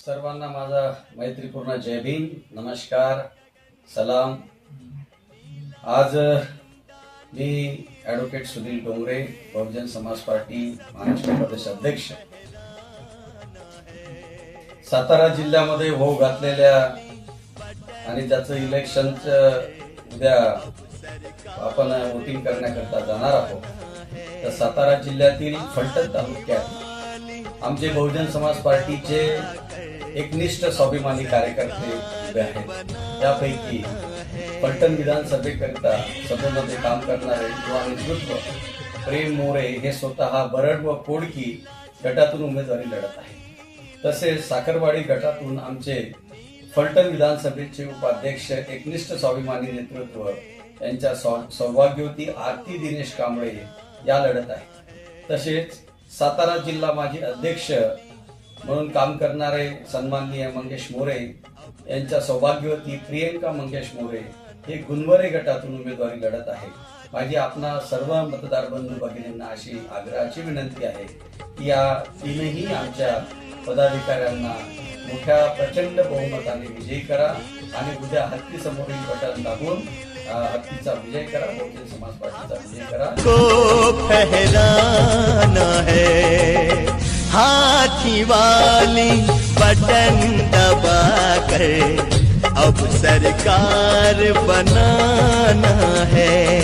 सर्वांना माझा मैत्रीपूर्ण जय भीम. नमस्कार. सलाम. आज मी ॲडव्होकेट सुनील डोंगरे बहुजन समाज पार्टी महाराष्ट्र प्रदेश अध्यक्ष. सातारा जिल्ह्यामध्ये होऊ घातलेल्या आणि त्याचं इलेक्शन उद्या आपण वोटिंग करण्याकरता जाणार आहोत. तर सातारा जिल्ह्यातील फलटण तालुक्यात आमचे बहुजन समाज पार्टीचे एकनिष्ठ स्वाभिमानी कार्यकर्ते उभे आहेत. त्यापैकी फलटण विधानसभेकरिता सभेमध्ये काम करणारे किंवा नेतृत्व प्रेम मोरे हे स्वतः बरड व कोडकी गटातून उमेदवारी लढत आहे तसेच साखरवाडी गटातून आमचे फलटण विधानसभेचे उपाध्यक्ष एकनिष्ठ स्वाभिमानी नेतृत्व यांच्या सौ- सौभाग्यवती आरती दिनेश कांबळे या लढत आहेत. तसेच सातारा जिल्हा माजी अध्यक्ष म्हणून काम करणारे सन्माननीय मंगेश मोरे यांच्या सौभाग्यवती प्रियंका मंगेश मोरे हे गुणवरे गटातून उमेदवारी लढत आहे. माझी आपणा सर्व मतदार बंधू भगिनींना अशी आग्रहाची विनंती आहे की या तीनही आमच्या पदाधिकाऱ्यांना मोठ्या प्रचंड बहुमताने विजयी करा आणि उद्या हत्ती समोरील बटन दाबून हत्तीचा विजय करा बहुजन समाज पार्टीचा विजय करा. को है हाथी वाली बटन दबा कर अब सरकार बनाना है।